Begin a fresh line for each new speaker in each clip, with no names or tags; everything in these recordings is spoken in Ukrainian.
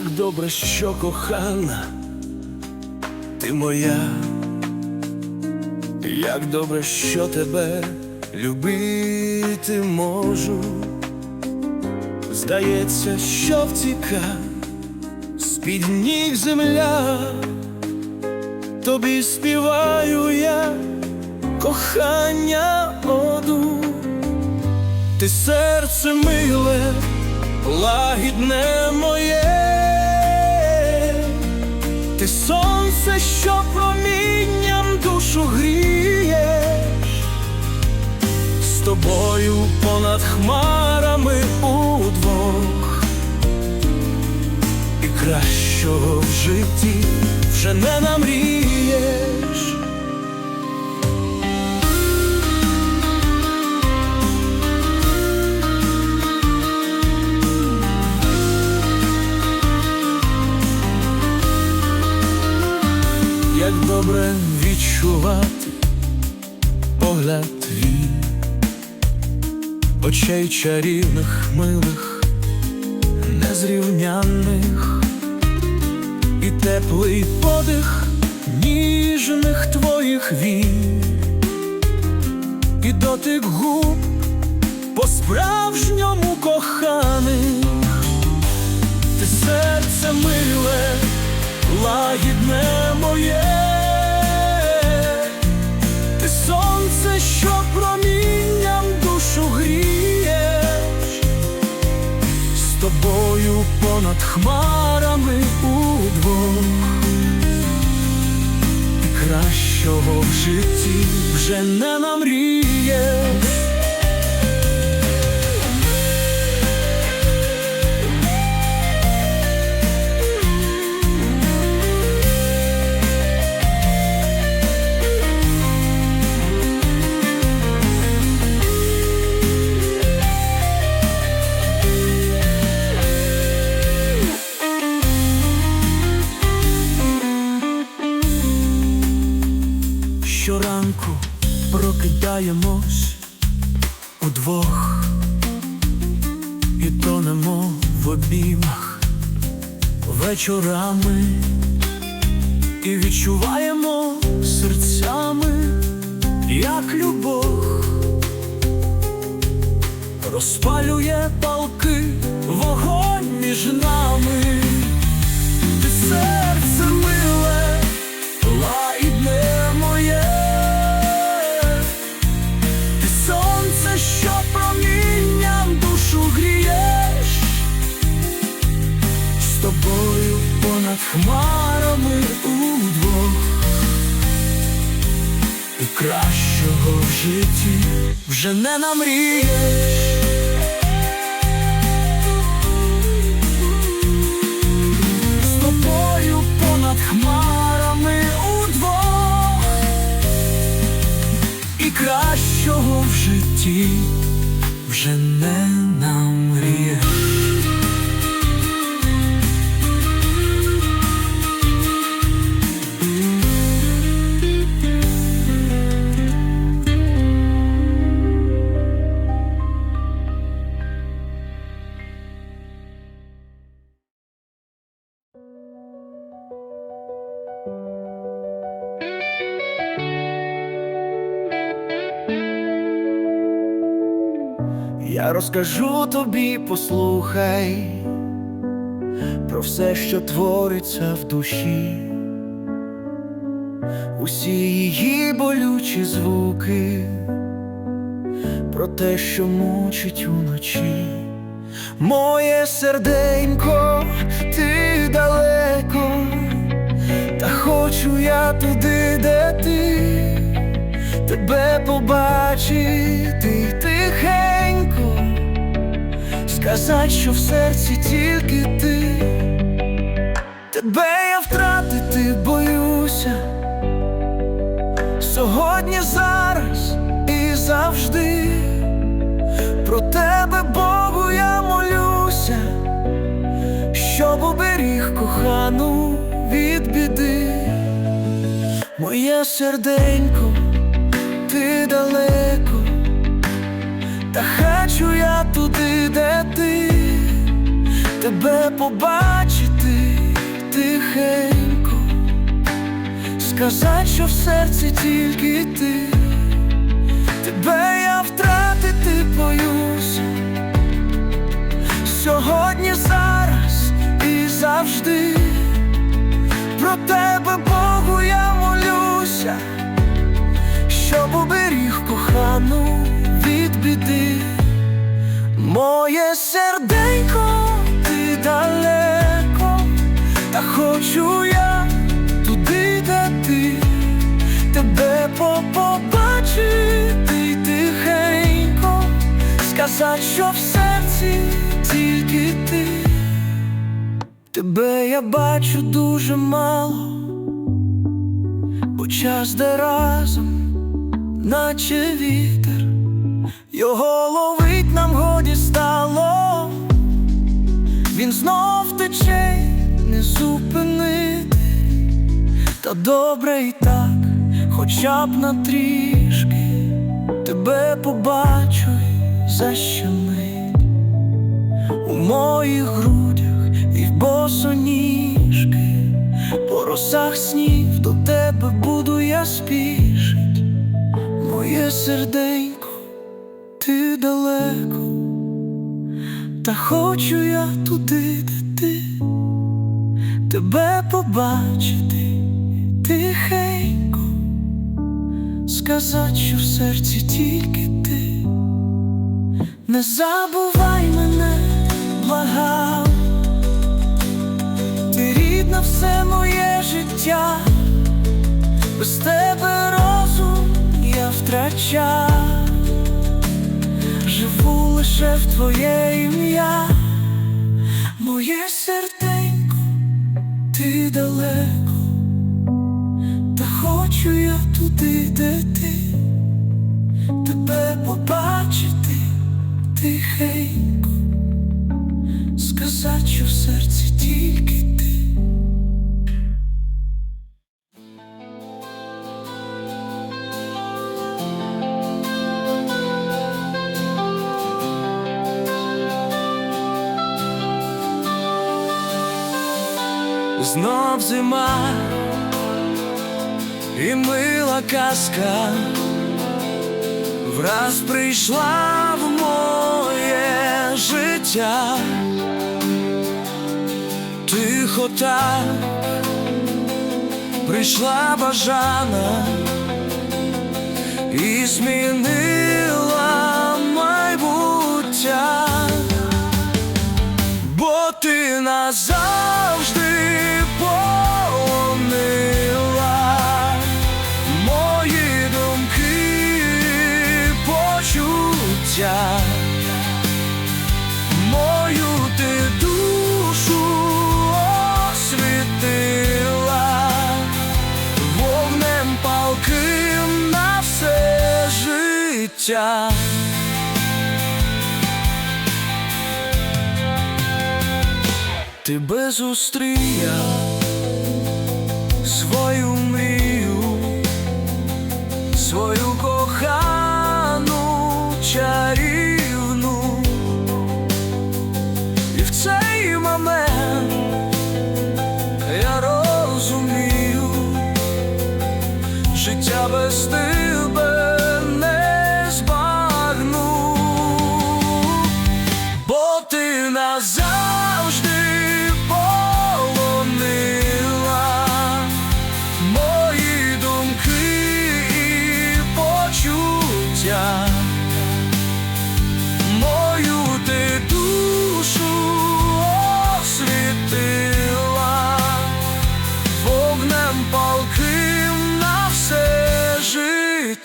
Як добре, що кохана, ти моя, як добре, що тебе любити можу. Здається, що втіка з-під ніг земля, тобі співаю я кохання оду, ти серце миле, лагідне моє, ти сонце, що промінням душу грієш, з тобою понад хмарами удвох, і кращого в житті вже не намрієш. Очей чарівних, милих, незрівнянних, і теплий подих ніжних твоїх вій, і дотик губ по-справжньому коханих, ти серце миле, лагідне моє, понад хмарами удвох, кращого в житті вже не намрієш. Щоранку прокидаємось удвох. І тонемо в обіймах вечорами. І відчуваємо серцями, як любов розпалює палки вогонь між нами, ти серце миле, житті вже не намрієш. З тобою понад хмарами удвох І кращого в житті вже не Я розкажу тобі, послухай про все, що твориться в душі, усі її болючі звуки, про те, що мучить уночі. Моє серденько, ти далеко, та хочу я туди, де ти, тебе побачити тихенько, сказать, що в серці тільки ти, тебе я втратити боюся, сьогодні, зараз і завжди. Про тебе, Богу, я молюся, щоб оберіг кохану від біди. Моє серденько, ти далеко, та хочу я туди, де ти, тебе побачити тихенько, сказать, що в серці тільки ти, тебе я втратити боюсь. Сьогодні, зараз і завжди. Про тебе, Богу, я молюся, щоб уберіг кохану біди. Моє серденько, ти далеко, та хочу я туди, де ти, тебе побачити тихенько, сказати, що в серці тільки ти, тебе я бачу дуже мало, бо час де разом, наче вітер. Його ловить нам годі стало, він знов тече, не зупинити, та добре і так, хоча б на трішки, тебе побачу й защемить у моїх грудях і в босоніжки, по росах снів до тебе буду я спішить, моє серденько ти далеко, та хочу я туди, де ти, тебе побачити тихенько, сказати, що в серці тільки ти, не забувай мене, благав, ти рідна все моє життя, без тебе розум я втрачав. Живу лише в твоє ім'я, моє серденько, ти далеко, та хочу я туди, де ти, тебе побачити тихенько, сказати, що в серці тільки Знов зима і мила казка враз прийшла в моє життя, тихо так прийшла бажана і змінила майбуття. Бо ти назавжди почуття, мою ти душу освітила, вогнем палким на все життя. Тебе зустріяв життя без тебе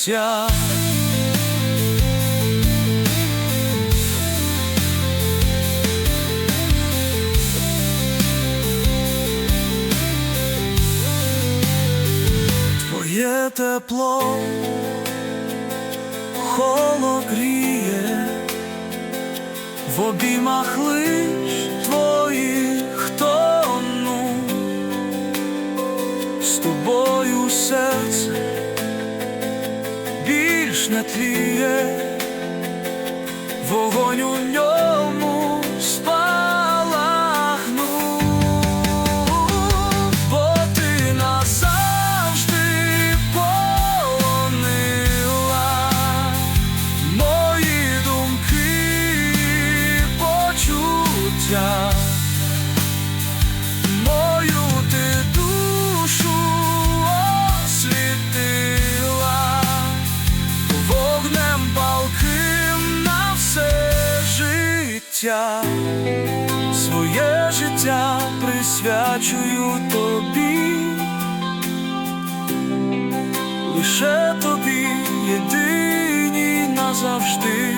життя. Твоє тепло холо гріє, в обіймах лиш твоїх тону, з тобою серце не тліє, вогонь у ньому єдиній